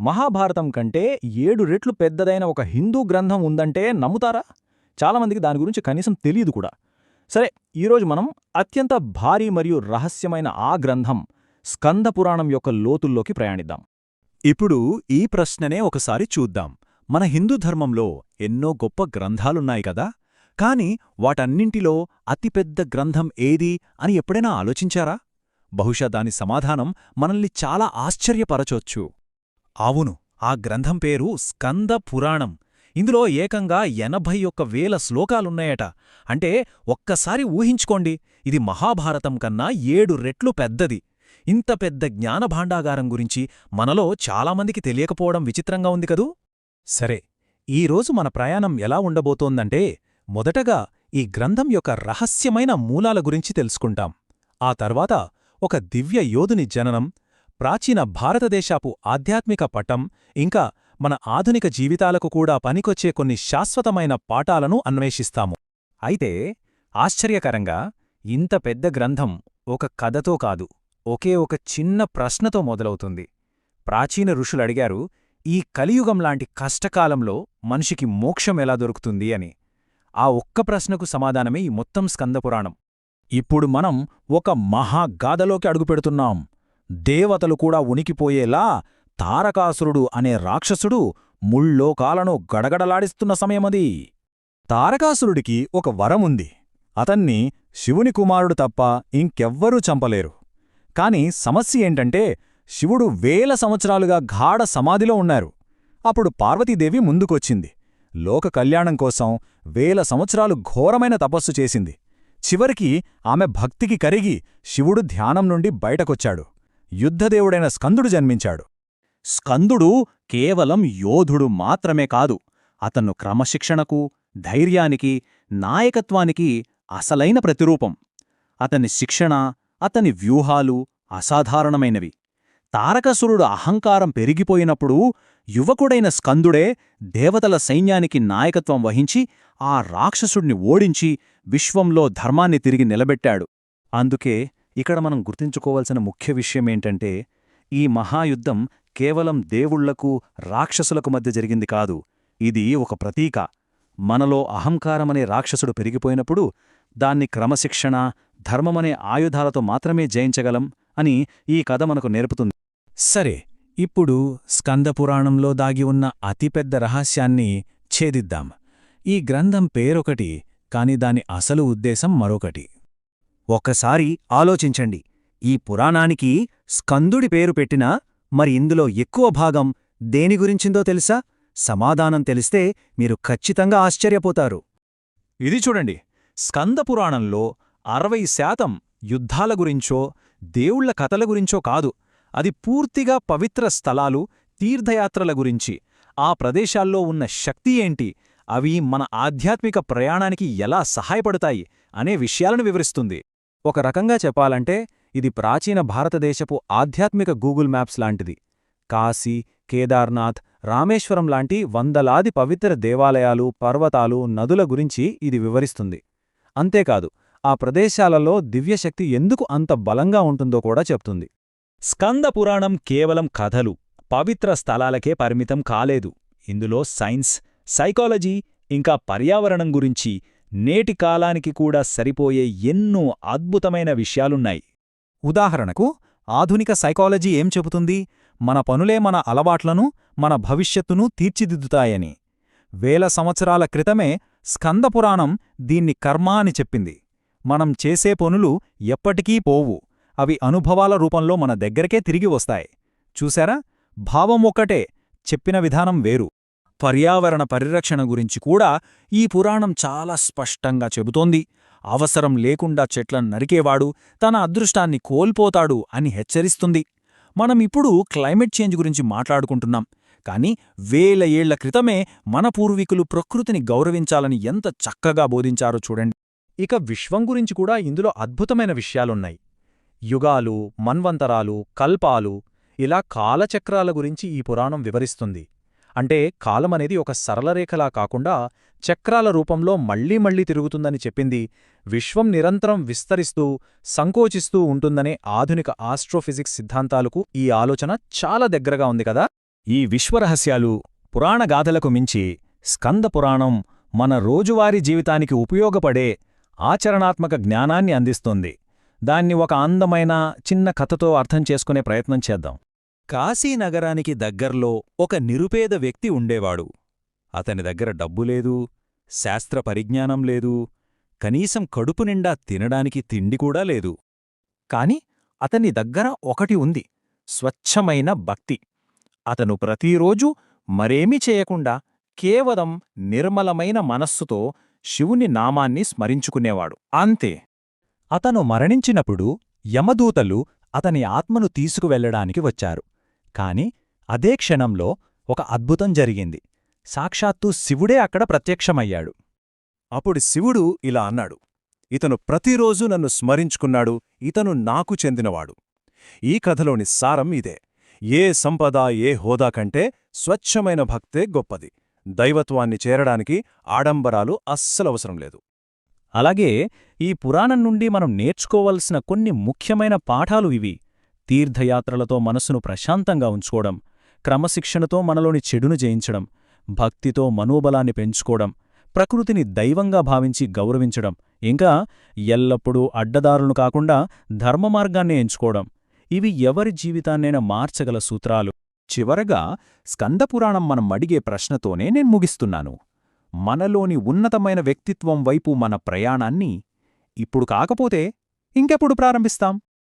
మహాభారతం కంటే ఏడు రెట్లు పెద్దదైన ఒక హిందూ గ్రంథం ఉందంటే నమ్ముతారా? చాలామందికి దాని గురించి కనీసం తెలియదు కూడా. సరే ఈరోజు మనం అత్యంత భారీ మరియు రహస్యమైన ఆ గ్రంథం స్కందపురాణం యొక్క లోతుల్లోకి ప్రయాణిద్దాం. ఇప్పుడు ఈ ప్రశ్ననే ఒకసారి చూద్దాం. మన హిందూ ధర్మంలో ఎన్నో గొప్ప గ్రంథాలున్నాయి కదా? కాని వాటన్నింటిలో అతిపెద్ద గ్రంథం ఏది అని ఎప్పుడైనా ఆలోచించారా? బహుశా దాని సమాధానం మనల్ని చాలా ఆశ్చర్యపరచొచ్చు. అవును ఆ గ్రంథం పేరు స్కంద పురాణం. ఇందులో ఏకంగా ఎనభై ఒక్క వేల శ్లోకాలున్నాయట. అంటే ఒక్కసారి ఊహించుకోండి ఇది మహాభారతం కన్నా ఏడు రెట్లు పెద్దది. ఇంత పెద్ద జ్ఞానభాండాగారం గురించి మనలో చాలామందికి తెలియకపోవడం విచిత్రంగా ఉంది కదూ? సరే ఈరోజు మన ప్రయాణం ఎలా ఉండబోతోందంటే మొదటగా ఈ గ్రంథం యొక్క రహస్యమైన మూలాల గురించి తెలుసుకుంటాం. ఆ తర్వాత ఒక దివ్య యోధుని జననం ప్రాచీన భారతదేశపు ఆధ్యాత్మిక పటం ఇంకా మన ఆధునిక జీవితాలకు కూడా పనికొచ్చే కొన్ని శాశ్వతమైన పాఠాలను అన్వేషిస్తాము. అయితే ఆశ్చర్యకరంగా ఇంత పెద్ద గ్రంథం ఒక కథతో కాదు ఒకే ఒక చిన్న ప్రశ్నతో మొదలవుతుంది. ప్రాచీన ఋషులడిగారు ఈ కలియుగంలాంటి కష్టకాలంలో మనిషికి మోక్షం ఎలా దొరుకుతుంది అని? ఆ ఒక్క ప్రశ్నకు సమాధానమే ఈ మొత్తం స్కందపురాణం ఇప్పుడు మనం ఒక మహాగాథలోకి అడుగుపెడుతున్నాం. దేవతలు కూడా ఉనికిపోయేలా తారకాసురుడు అనే రాక్షసుడు ముల్లోకాలను గడగడలాడిస్తున్న సమయమది. తారకాసురుడికి ఒక వరముంది. అతన్ని శివుని కుమారుడు తప్ప ఇంకెవ్వరూ చంపలేరు. కాని సమస్య ఏంటంటే శివుడు వేల సంవత్సరాలుగా గాఢ సమాధిలో ఉన్నారు. అప్పుడు పార్వతీదేవి ముందుకొచ్చింది. లోక కళ్యాణం కోసం వేల సంవత్సరాలు ఘోరమైన తపస్సు చేసింది. చివరికి ఆమె భక్తికి కరిగి శివుడు ధ్యానం నుండి బయటకొచ్చాడు. యుద్ధదేవుడైన స్కందుడు జన్మించాడు. స్కందుడు కేవలం యోధుడు మాత్రమే కాదు అతను క్రమశిక్షణకు ధైర్యానికి నాయకత్వానికి అసలైన ప్రతిరూపం. అతని శిక్షణ అతని వ్యూహాలు అసాధారణమైనవి. తారకసురుడు అహంకారం పెరిగిపోయినప్పుడు యువకుడైన స్కందుడే దేవతల సైన్యానికి నాయకత్వం వహించి ఆ రాక్షసుడిని ఓడించి విశ్వంలో ధర్మాన్ని తిరిగి నిలబెట్టాడు. అందుకే ఇక్కడ మనం గుర్తుంచుకోవలసిన ముఖ్య విషయమేంటంటే ఈ మహాయుద్ధం కేవలం దేవుళ్ళకు రాక్షసులకు మధ్య జరిగింది కాదు. ఇది ఒక ప్రతీక. మనలో అహంకారమనే రాక్షసుడు పెరిగిపోయినప్పుడు దాన్ని క్రమశిక్షణ ధర్మమనే ఆయుధాలతో మాత్రమే జయించగలం అని ఈ కథ మనకు నేర్పుతుంది. సరే ఇప్పుడు స్కందపురాణంలో దాగి ఉన్న అతిపెద్ద రహస్యాన్ని ఛేదిద్దాం. ఈ గ్రంథం పేరొకటి కాని దాని అసలు ఉద్దేశం మరొకటి. ఒక్కసారి ఆలోచించండి. ఈ పురాణానికి స్కందుడి పేరు పెట్టినా మరి ఇందులో ఎక్కువ భాగం దేని గురించిందో తెలుసా? సమాధానం తెలిస్తే మీరు ఖచ్చితంగా ఆశ్చర్యపోతారు. ఇది చూడండి. స్కందపురాణంలో అరవై శాతం యుద్ధాల గురించో దేవుళ్ళ కథల గురించో కాదు. అది పూర్తిగా పవిత్ర స్థలాలు తీర్థయాత్రల గురించి. ఆ ప్రదేశాల్లో ఉన్న శక్తి ఏంటి? అవి మన ఆధ్యాత్మిక ప్రయాణానికి ఎలా సహాయపడతాయి? అనే విషయాలను వివరిస్తుంది. ఒక రకంగా చెప్పాలంటే ఇది ప్రాచీన భారతదేశపు ఆధ్యాత్మిక గూగుల్ మ్యాప్స్ లాంటిది. కాశీ కేదార్నాథ్ రామేశ్వరం లాంటి వందలాది పవిత్ర దేవాలయాలు పర్వతాలు నదుల గురించి ఇది వివరిస్తుంది. అంతేకాదు ఆ ప్రదేశాలలో దివ్యశక్తి ఎందుకు అంత బలంగా ఉంటుందో కూడా చెప్తుంది. స్కంద పురాణం కేవలం కథలు పవిత్ర స్థలాలకే పరిమితం కాలేదు. ఇందులో సైన్స్ సైకాలజీ ఇంకా పర్యావరణం గురించి నేటి కాలానికి కూడా సరిపోయే ఎన్నో అద్భుతమైన విషయాలున్నాయి. ఉదాహరణకు ఆధునిక సైకాలజీ ఏం చెబుతుంది? మన పనులే మన అలవాట్లను మన భవిష్యత్తును తీర్చిదిద్దుతాయని. వేల సంవత్సరాల క్రితమే స్కందపురాణం దీన్ని కర్మ అని చెప్పింది. మనం చేసే పనులు ఎప్పటికీ పోవు. అవి అనుభవాల రూపంలో మన దగ్గరకే తిరిగి వస్తాయి. చూశారా? భావం ఒక్కటే చెప్పిన విధానం వేరు. పర్యావరణ పరిరక్షణ గురించి కూడా ఈ పురాణం చాలా స్పష్టంగా చెబుతోంది. అవసరం లేకుండా చెట్లను నరికేవాడు తన అదృష్టాన్ని కోల్పోతాడు అని హెచ్చరిస్తుంది. మనం ఇప్పుడు క్లైమేట్ చేంజ్ గురించి మాట్లాడుకుంటున్నాం. కానీ వేల ఏళ్ళ క్రితమే మన పూర్వీకులు ప్రకృతిని గౌరవించాలని ఎంత చక్కగా బోధించారో చూడండి. ఇక విశ్వం గురించి కూడా ఇందులో అద్భుతమైన విషయాలున్నాయి. యుగాలు మన్వంతరాలు కల్పాలు ఇలా కాలచక్రాల గురించి ఈ పురాణం వివరిస్తుంది. అంటే కాలమనేది ఒక సరళరేఖలా కాకుండా చక్రాల రూపంలో మళ్ళీ మళ్ళీ తిరుగుతుందని చెప్పింది. విశ్వం నిరంతరం విస్తరిస్తూ సంకోచిస్తూ ఉంటుందనే ఆధునిక ఆస్ట్రోఫిజిక్స్ సిద్ధాంతాలకు ఈ ఆలోచన చాలా దగ్గరగా ఉంది కదా? ఈ విశ్వరహస్యాలు పురాణగాథలకు మించి స్కందపురాణం మన రోజువారీ జీవితానికి ఉపయోగపడే ఆచరణాత్మక జ్ఞానాన్ని అందిస్తుంది. దాన్ని ఒక అందమైన చిన్న కథతో అర్థం చేసుకునే ప్రయత్నం చేద్దాం. కాశీనగరానికి దగ్గర్లో ఒక నిరుపేద వ్యక్తి ఉండేవాడు. అతని దగ్గర డబ్బులేదు శాస్త్ర పరిజ్ఞానం లేదు కనీసం కడుపు నిండా తినడానికి తిండి కూడా లేదు. కాని అతని దగ్గర ఒకటి ఉంది స్వచ్ఛమైన భక్తి. అతను ప్రతిరోజూ మరేమీ చేయకుండా కేవలం నిర్మలమైన మనస్సుతో శివుని నామాన్ని స్మరించుకునేవాడు. అంతే. అతను మరణించినప్పుడు యమదూతలు అతని ఆత్మను తీసుకువెళ్ళడానికి వచ్చారు. కాని అదే క్షణంలో ఒక అద్భుతం జరిగింది. సాక్షాత్తు శివుడే అక్కడ ప్రత్యక్షమయ్యాడు. అప్పుడు శివుడు ఇలా అన్నాడు ఇతను ప్రతిరోజూ నన్ను స్మరించుకున్నాడు ఇతను నాకు చెందినవాడు. ఈ కథలోని సారం ఇదే. ఏ సంపద ఏ హోదా కంటే స్వచ్ఛమైన భక్తే గొప్పది. దైవత్వాన్ని చేరడానికి ఆడంబరాలు అస్సలవసరం లేదు. అలాగే ఈ పురాణం నుండి మనం నేర్చుకోవలసిన కొన్ని ముఖ్యమైన పాఠాలు ఇవి. తీర్థయాత్రలతో మనసును ప్రశాంతంగా ఉంచుకోవడం క్రమశిక్షణతో మనలోని చెడును జయించడం భక్తితో మనోబలాన్ని పెంచుకోవడం ప్రకృతిని దైవంగా భావించి గౌరవించడం ఇంకా ఎల్లప్పుడూ అడ్డదారులను కాకుండా ధర్మమార్గాన్ని ఎంచుకోవడం. ఇవి ఎవరి జీవితాన్నైనా మార్చగల సూత్రాలు. చివరగా స్కందపురాణం మనం అడిగే ప్రశ్నతోనే నేను ముగిస్తున్నాను. మనలోని ఉన్నతమైన వ్యక్తిత్వం వైపు మన ప్రయాణాన్ని ఇప్పుడు కాకపోతే ఇంకెప్పుడు ప్రారంభిస్తాం?